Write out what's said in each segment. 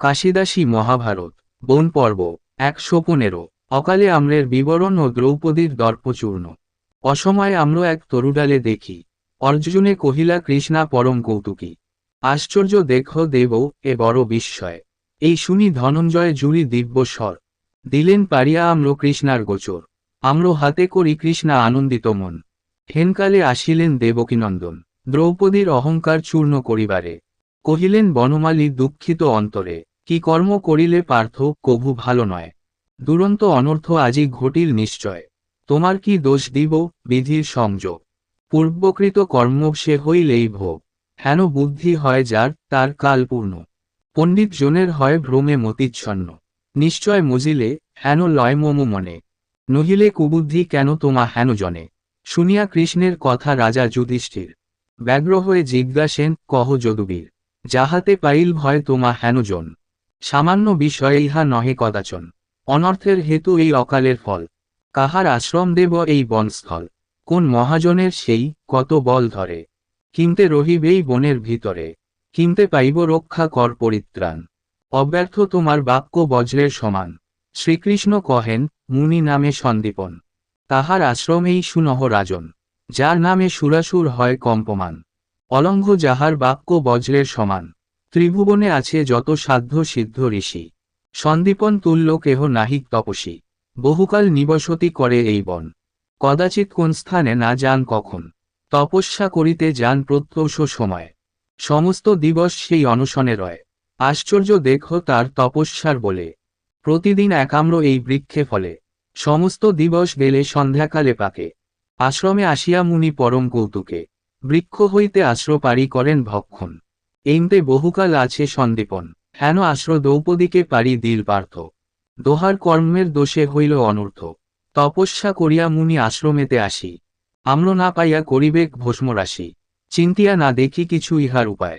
কাশিদাসী মহাভারত, বন পর্ব একশো পনেরো অকালে আম্রের বিবরণ ও দ্রৌপদীর দর্পচূর্ণ। অসময়ে আমরা এক তরুডালে দেখি, অর্জুনে কহিলা, কৃষ্ণা, পরম কৌতুকী। আশ্চর্য দেখ দেব এ বড় বিস্ময়। এই শুনি ধনঞ্জয় জুড়ি দিব্য স্বর। দিলেন পারিয়া আম্র কৃষ্ণার গোচর। আম্র হাতে করি কৃষ্ণা আনন্দিত মন। হেনকালে আসিলেন দেবকীনন্দন, দ্রৌপদীর অহংকার চূর্ণ করিবারে। কহিলেন, বনমালী দুঃখিত অন্তরে কি কর্ম করিলে পার্থ, কভু ভালো নয়। দুরন্ত অনর্থ আজি ঘটিল নিশ্চয়। তোমার কি দোষ দিব, বিধির সংযোগ? পূর্বকৃত কর্ম সে হইলেই ভোগ। হেন বুদ্ধি হয় যার, তার কালপূর্ণ পণ্ডিত জনের হয় ভ্রমে মতিচ্ছন্ন। নিশ্চয় মজিলে, হেন লয় মম মনে। নহিলে কুবুদ্ধি কেন তোমা হেন জনে? শুনিয়া কৃষ্ণের কথা রাজা যুধিষ্ঠির। ব্যগ্র হয়ে জিজ্ঞাসেন, কহ যদুবীর, যাহাতে পাইল ভয় তোমা হেনজন সামান্য বিষয় ইহা নহে কদাচন। অনর্থের হেতু এই অকালের ফল। কাহার আশ্রম দেব এই বনস্থল? কোন মহাজনের সেই, কত বল ধরে? কিমতে রহিবেই বনের ভিতরে। কিমতে পাইব রক্ষা কর পরিত্রাণ। অব্যর্থ তোমার বাক্য বজ্রের সমান। শ্রীকৃষ্ণ কহেন, মুনি নামে সন্দীপন। তাহার আশ্রমেই সুনহ রাজন। যার নামে সুরাসুর হয় কম্পমান। অলঙ্ঘ যাহার বাক্য বজ্রের সমান। ত্রিভুবনে আছে যত সাধ্য সিদ্ধ ঋষি। সন্দীপন তুল্য কেহ নাহিক তপসী। বহুকাল নিবসতি করে এই বন। কদাচিৎ কোন স্থানে না যান কখন। তপস্যা করিতে যান প্রত্যৌষ সময়। সমস্ত দিবস সেই অনশনে রয়। আশ্চর্য দেখ তার তপস্যার বলে। প্রতিদিন একাম্র এই বৃক্ষে ফলে। সমস্ত দিবস গেলে সন্ধ্যাকালে পাকে। আশ্রমে আসিয়া মুনি পরম কৌতুকে। বৃক্ষ হইতে আশ্র পারি করেন ভক্ষণ। এইমতে বহুকাল আছে সন্দীপন। হেন আশ্র দ্রৌপদীকে পারি দিল পার্থ। দোহার কর্মের দোষে হইল অনর্থ তপস্যা করিয়া মুনি আশ্রমেতে আসি। আম্র না পাইয়া করিবেক ভস্মরাশি। চিন্তিয়া না দেখি কিছু ইহার উপায়।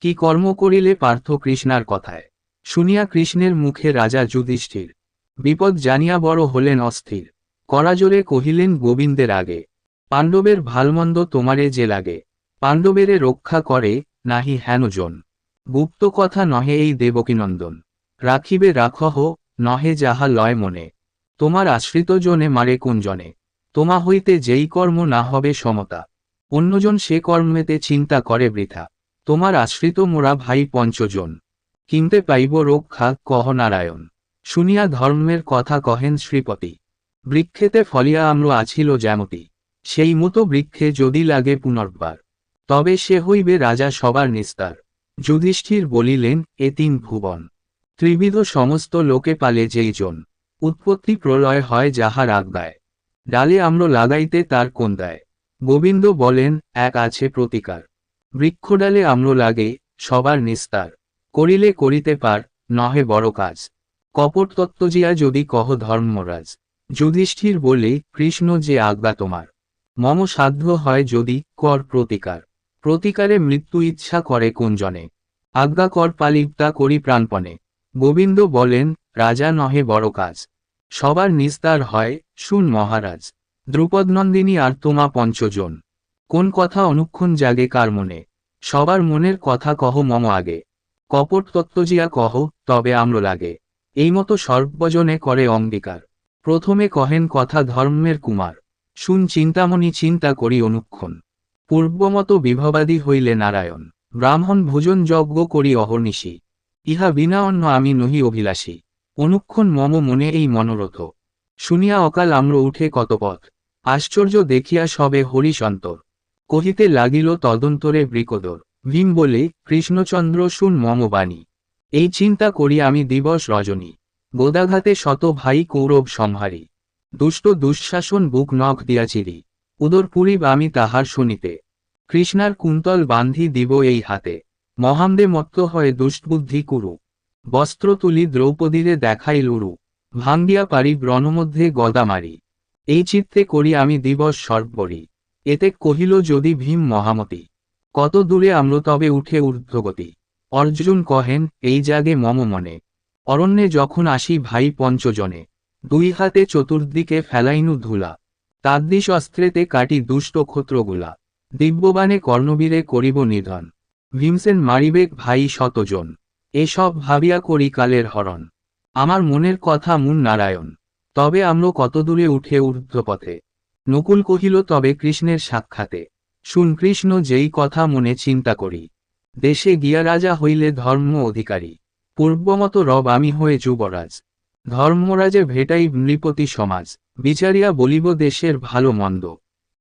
কি কর্ম করিলে পার্থ কৃষ্ণার কথায়? শুনিয়া কৃষ্ণের মুখে রাজা যুধিষ্ঠির। বিপদ জানিয়া বড় হলেন অস্থির। করাজোরে কহিলেন, গোবিন্দের আগে। পাণ্ডবের ভালমন্দ তোমারে যে লাগে। পাণ্ডবেরে রক্ষা করে নাহি হেনজন গুপ্ত কথা নহে এই দেবকীনন্দন। রাখিবে রাখহ, নহে যাহা লয় মনে। তোমার আশ্রিত জনে মারে কোন জনে? তোমা হইতে যেই কর্ম না হবে সমতা। অন্যজন সে কর্মেতে চিন্তা করে বৃথা। তোমার আশ্রিত মোরা ভাই পঞ্চজন। কিনতে পাইব রক্ষা কহ নারায়ণ। শুনিয়া ধর্মের কথা কহেন শ্রীপতি। বৃক্ষেতে ফলিয়া আম্র আছিল জ্যামতি। সেই মতো বৃক্ষে যদি লাগে পুনর্বার। তবে সে হইবে রাজা সবার নিস্তার। যুধিষ্ঠির বলিলেন, এ তিন ভুবন। ত্রিবিধ সমস্ত লোকে পালে যেই জন। উৎপত্তি প্রলয় হয় যাহার আজ্ঞায়। ডালে আম্র লাগাইতে তার কোন দেয়। গোবিন্দ বলেন, এক আছে প্রতিকার। বৃক্ষডালে আম্র লাগে, সবার নিস্তার। করিলে করিতে পার, নহে বড় কাজ। কপট তত্ত্বজিয়া যদি কহ ধর্মরাজ। যুধিষ্ঠির বলে, কৃষ্ণ যে আজ্ঞা তোমার। মম সাধ্য হয় যদি কর প্রতিকার। প্রতিকারে মৃত্যু ইচ্ছা করে কোন জনে আজ্ঞা কর পালিপ্তা করি প্রাণপণে। গোবিন্দ বলেন, রাজা নহে বড় কাজ। সবার নিস্তার হয়, শুন মহারাজ। দ্রুপদনন্দিনী আর তোমা পঞ্চজন। কোন কথা অনুক্ষণ জাগে কার মনে? সবার মনের কথা কহ মম আগে। কপট তত্ত্বজিয়া কহ, তবে আম্র লাগে। এই মতো সর্বজনে করে অঙ্গীকার। প্রথমে কহেন কথা ধর্মের কুমার। শুন চিন্তামণি চিন্তা করি অনুক্ষণ। পূর্বমত বিভবাদী হইলে নারায়ণ, ব্রাহ্মণ ভোজন যজ্ঞ করি অহর্নিশি। ইহা বিনা অন্য আমি নহি অভিলাষী। অনুক্ষণ মম মনে এই মনোরথ শুনিয়া অকাল আম্র উঠে কত পথ আশ্চর্য দেখিয়া সবে হরিশন্তর কহিতে লাগিল তদন্তরে বৃকদর। ভীম বলে, কৃষ্ণচন্দ্র শুন মম বাণী। এই চিন্তা করি আমি দিবস রজনী। গোদাঘাতে শত ভাই কৌরব সংহারী দুষ্ট দুঃশাসন বুক নখ দিয়াচিরি উদরপুরীব আমি তাহার শুনিতে। কৃষ্ণার কুন্তল বান্ধি দিব এই হাতে। মহামদে মত্ত হয়ে দুষ্টবুদ্ধি কুরু। বস্ত্র তুলি দ্রৌপদীরে দেখাই লুরু ভাঙ্গিয়া পারি ব্রণমধ্যে গদা মারি। এই চিত্তে করি আমি দিবস সর্বরি। এতে কহিল যদি ভীম মহামতি। কত দূরে আম্র তবে উঠে ঊর্ধ্বগতি। অর্জুন কহেন, এই জাগে মম মনে। অরণ্যে যখন আসি ভাই পঞ্চজনে। দুই হাতে চতুর্দিকে ফেলাইনু ধুলা। তাদ্দিশ অস্ত্রেতে কাটি দুষ্ট ক্ষত্রগুলা দিব্যবানে কর্ণবীরে করিব নিধন। ভীমসেন মারিবেক ভাই শতজন। এসব ভাবিয়া করি কালের হরণ। আমার মনের কথা মুন নারায়ণ। তবে আমরা কত দূরে উঠে ঊর্ধ্বপথে? নকুল কহিল, তবে কৃষ্ণের সাক্ষাতে। শুন কৃষ্ণ যেই কথা মনে চিন্তা করি। দেশে গিয়া রাজা হইলে ধর্ম অধিকারী। পূর্বমত রব আমি হয়ে যুবরাজ। ধর্মরাজে ভেটাই নৃপতি সমাজ। বিচারিয়া বলিব, দেশের ভালো মন্দ।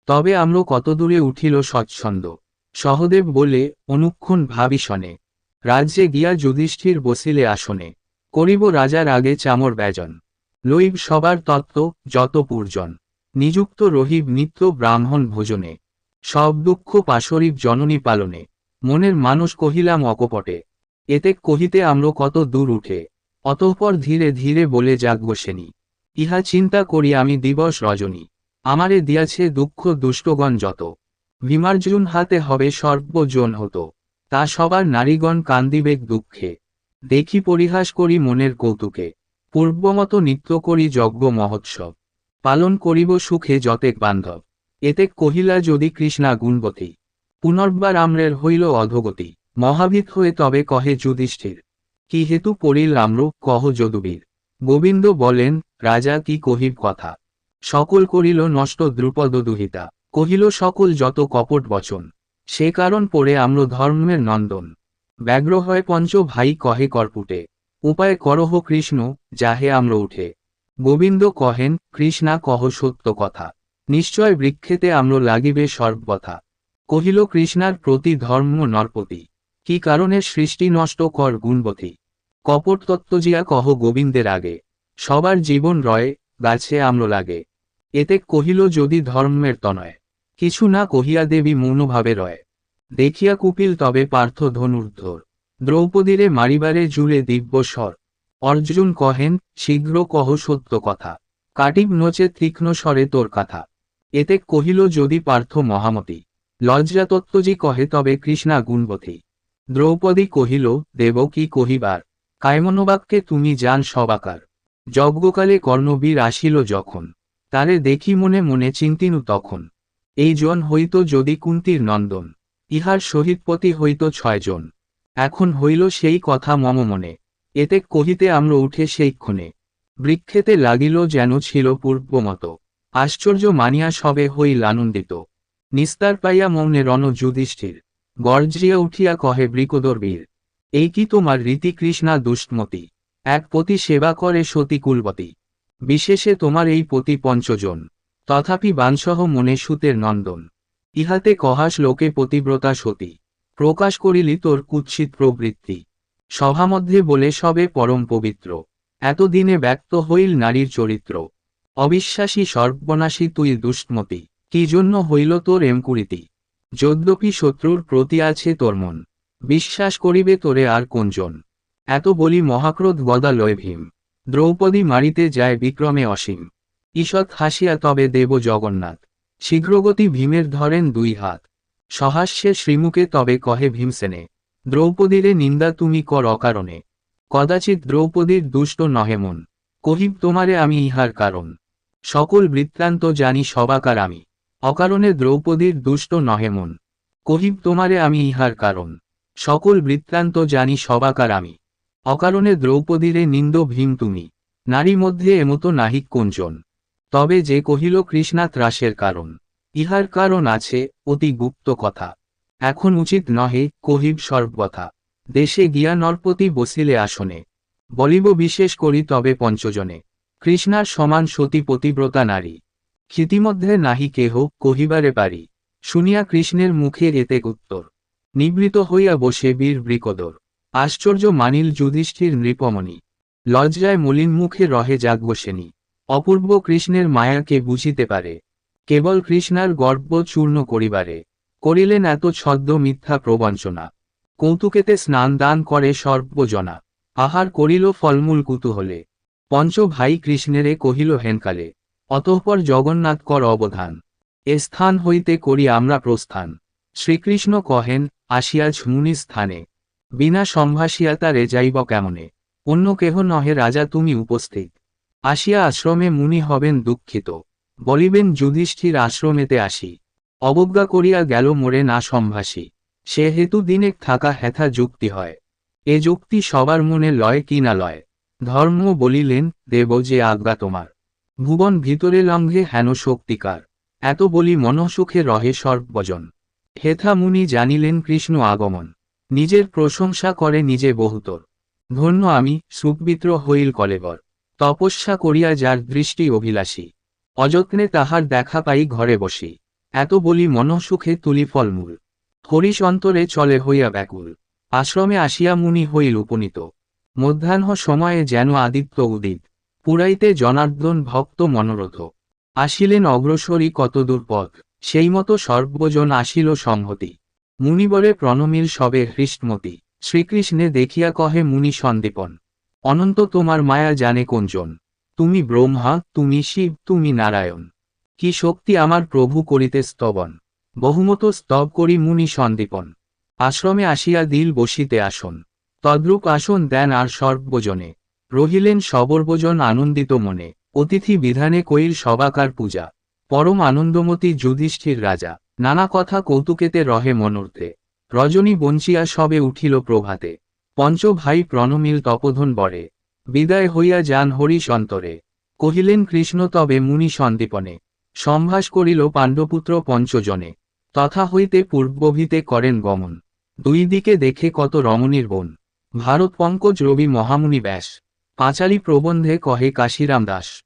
তবে আমরা কত দূরে উঠিল স্বচ্ছন্দ? সহদেব বলে, অনুক্ষণ ভাবি শনে। রাজ্যে গিয়া যুধিষ্ঠির বসিলে আসনে। করিব রাজার আগে চামর ব্যজন। লইব সবার তত্ত্ব, যত পূর্জন। নিযুক্ত রহিব নিত্য ব্রাহ্মণ ভোজনে। সব দুঃখ পাশরিব জননী পালনে। মনের মানুষ কহিলাম, অকপটে। এতে কহিতে আমরা কত দূর উঠে। অতঃপর ধীরে ধীরে বলে জাগব সেনি ইহা চিন্তা করি আমি দিবস রজনী। আমারে দিয়াছে দুঃখ দুষ্টগণ যত। বিমার্জুন হাতে হবে সর্বজন হতো। তা সবার নারীগণ কান্দিবেগ দুঃখে। দেখি পরিহাস করি মনের কৌতুকে। পূর্বমত নিত্য করি যজ্ঞ মহোৎসব। পালন করিব সুখে যতেক বান্ধব। এতে কহিলা যদি কৃষ্ণা গুণবতী। পুনর্বার আমরের হইল অধগতি। মহাভীত হয়ে তবে কহে যুধিষ্ঠির, কি হেতু পড়িল আম্র? কহ যদুবীর। গোবিন্দ বলেন, রাজা কি কহিব কথা? সকল করিল নষ্ট দ্রুপদ দুহিতা। কহিল, সকল যত কপট বচন। সে কারণ পড়ে আম্র ধর্মের নন্দন। ব্যগ্র হয় পঞ্চ ভাই কহে করপুটে। উপায় করহ কৃষ্ণ, যাহে আম্র উঠে। গোবিন্দ কহেন, কৃষ্ণা, কহ সত্য কথা। নিশ্চয় বৃক্ষেতে আম্র লাগিবে সর্বথা। কহিল, কৃষ্ণার প্রতি ধর্ম নরপতি। কি কারণে সৃষ্টি নষ্ট কর গুণবতী কপট তত্ত্বজিয়া কহ গোবিন্দের আগে, সবার জীবন রয়ে, গাছে আম্র লাগে। এতে কহিল যদি ধর্মের তনয়, কিছু না কহিয়া দেবী মৌনভাবে রয়। দেখিয়া কুপিল তবে পার্থ ধনুর্ধর। দ্রৌপদীরে মারিবারে জুড়ে দিব্য স্বর। অর্জুন কহেন, শীঘ্র কহ সত্য কথা। কাটিব নচে তীক্ষ্ণ স্বরে তোর কথা। এতে কহিল যদি পার্থ মহামতি, লজ্জাতত্ত্বজি কহে তবে কৃষ্ণা গুণবতী। দ্রৌপদী কহিল, দেব কি কহিবার? কায়মনোবাক্যে তুমি জান সবাকার যজ্ঞকালে কর্ণবীর আসিল যখন, তারে দেখি মনে মনে চিন্তিনু তখন। এই জন হইত যদি কুন্তির নন্দন, ইহার শহীদপতি হইত ছয়জন এখন হইল সেই কথা মম মনে, এতে কহিতে আমরা উঠে সেই ক্ষণে। বৃক্ষেতে লাগিল যেন ছিল পূর্বমত। আশ্চর্য মানিয়া সবে হইল আনন্দিত। নিস্তার পাইয়া মৌনে রণ যুধিষ্ঠির। গর্জিয়া উঠিয়া কহে বৃকদর বীর এই কি তোমার রীতি কৃষ্ণা দুষ্টমতি? এক পতি সেবা করে সতী কুলবতী। বিশেষে তোমার এই পতি পঞ্চজন। তথাপি বানসহ মনে সুতের নন্দন। ইহাতে কহাস লোকে পতিব্রতা সতী। প্রকাশ করিলি তোর কুৎসিত প্রবৃত্তি। সভামধ্যে বলে সবে পরম পবিত্র। এতদিনে ব্যক্ত হইল নারীর চরিত্র। অবিশ্বাসী সর্বনাশী তুই দুষ্টমতি। কি জন্য হইল তোর এমকুরিতি? যদ্যপি শত্রুর প্রতি আছে তোর মন। বিশ্বাস করিবে তোরে আর কোনজন? এত বলি মহাক্রোধ গদা লয় ভীম। দ্রৌপদী মারিতে যায় বিক্রমে অসীম। ঈষৎ হাসিয়া তবে দেব জগন্নাথ। শীঘ্রগতি ভীমের ধরেন দুই হাত। সহাস্যে শ্রীমুখে তবে কহে ভীমসেনে, দ্রৌপদীরে নিন্দা তুমি কর অকারণে। কদাচিৎ দ্রৌপদীর দুষ্ট নহে মন। কহিব তোমারে আমি ইহার কারণ। সকল বৃত্তান্ত জানি সবাকার আমি। অকারণে দ্রৌপদীর দুষ্ট নহে মন। কহিব তোমারে আমি ইহার কারণ। সকল বৃত্তান্ত জানি সবাকার আমি। অকারণে দ্রৌপদীরে নিন্দ ভীম তুমি। নারী মধ্যে এমতো নাহিক কোঞ্চন তবে যে কহিল কৃষ্ণা ত্রাসের কারণ। ইহার কারণ আছে অতি গুপ্ত কথা। এখন উচিত নহে কহিব সর্বথা। দেশে গিয়া নরপতি বসিলে আসনে। বলিব বিশেষ করি তবে পঞ্চজনে। কৃষ্ণার সমান সতী পতিব্রতা নারী। ক্ষিতিমধ্যে নাহি কেহ কহিবারে পারি। শুনিয়া কৃষ্ণের মুখে এতে উত্তর। নিবৃত হইয়া বসে বীর বৃকদর। আশ্চর্য মানিল যুধিষ্ঠির নৃপমণি। লজ্জায় মলিন মুখে রহে জাগবসেনি অপূর্ব কৃষ্ণের মায়াকে বুঝিতে পারে। কেবল কৃষ্ণার গর্ব চূর্ণ করিবারে। করিলেন এত ছদ্ম মিথ্যা প্রবঞ্চনা। কৌতুকেতে স্নান দান করে সর্বজনা। আহার করিল ফলমূল কুতূহলে। পঞ্চ ভাই কৃষ্ণেরে কহিল, হেনকালে, অতঃপর জগন্নাথ কর অবধান। এ স্থান হইতে করি আমরা প্রস্থান। শ্রীকৃষ্ণ কহেন আসিয়াছ মুনি স্থানে। বিনা সম্ভাসিয়া তারে যাইব কেমনে? অন্য কেহ নহে রাজা, তুমি উপস্থিত। আসিয়া আশ্রমে মুনি হবেন দুঃখিত। বলিবেন, যুধিষ্ঠির আশ্রমেতে আসি। অবজ্ঞা করিয়া গেল মোরে না সম্ভাসী সে হেতু দিনেক থাকা হেথা যুক্তি হয়। এ যুক্তি সবার মনে লয় কি না লয়? ধর্ম বলিলেন, দেব যে আজ্ঞা তোমার। ভুবন ভিতরে লঙ্ঘে হেন শক্তিকার। এত বলি মনসুখে রহে সর্বজন। হেথা মুনি জানিলেন কৃষ্ণ আগমন। নিজের প্রশংসা করে নিজে বহুতর। ধন্য আমি সুকবিত্র হইল কলেবর। তপস্যা করিয়া যার দৃষ্টি অভিলাষী। অযত্নে তাহার দেখা পাই ঘরে বসি। এত বলি মনসুখে তুলি ফলমূল। হরিশ অন্তরে চলে হইয়া ব্যাকুল। আশ্রমে আসিয়া মুনি হইল উপনীত। মধ্যাহ্ন সময়ে যেন আদিত্য উদিত। পুরাইতে জনার্দন ভক্ত মনোরথ। আসিলেন অগ্রসরী কতদূর পথ? সেই মতো সর্বজন আসিল সংহতি। মুনিবরে প্রণমিল সবে হৃষ্টমতি, শ্রীকৃষ্ণে দেখিয়া কহে মুনি সন্দীপন, অনন্ত তোমার মায়া জানে কোনজন, তুমি ব্রহ্মা, তুমি শিব, তুমি নারায়ণ, কি শক্তি আমার প্রভু করিতে স্তবন, বহুমত স্তব করি মুনি সন্দীপন, আশ্রমে আসিয়া দিল বসিতে আসন, তদ্রূপ আসন দেন আর সর্বজনে, রহিলেন সবর্বজন আনন্দিত মনে, অতিথি বিধানে কইর সবাকার পূজা পরম আনন্দমতী যুধিষ্ঠির রাজা। নানা কথা কৌতুকেতে রহে মনর্থে রজনী বঞ্চিয়া সবে উঠিল প্রভাতে। পঞ্চ ভাই প্রণমিল তপোধন বরে। বিদায় হইয়া যান হরিশ অন্তরে কহিলেন, কৃষ্ণ, তবে মুনি সন্দীপনে। সম্ভাস করিল পাণ্ডপুত্র পঞ্চজনে। তথা হইতে পূর্বভিতে করেন গমন। দুই দিকে দেখে কত রমণীর বন। ভারত পঙ্কজ রবি মহামুনি ব্যাস। পাঁচালী প্রবন্ধে কহে কাশিরাম দাস।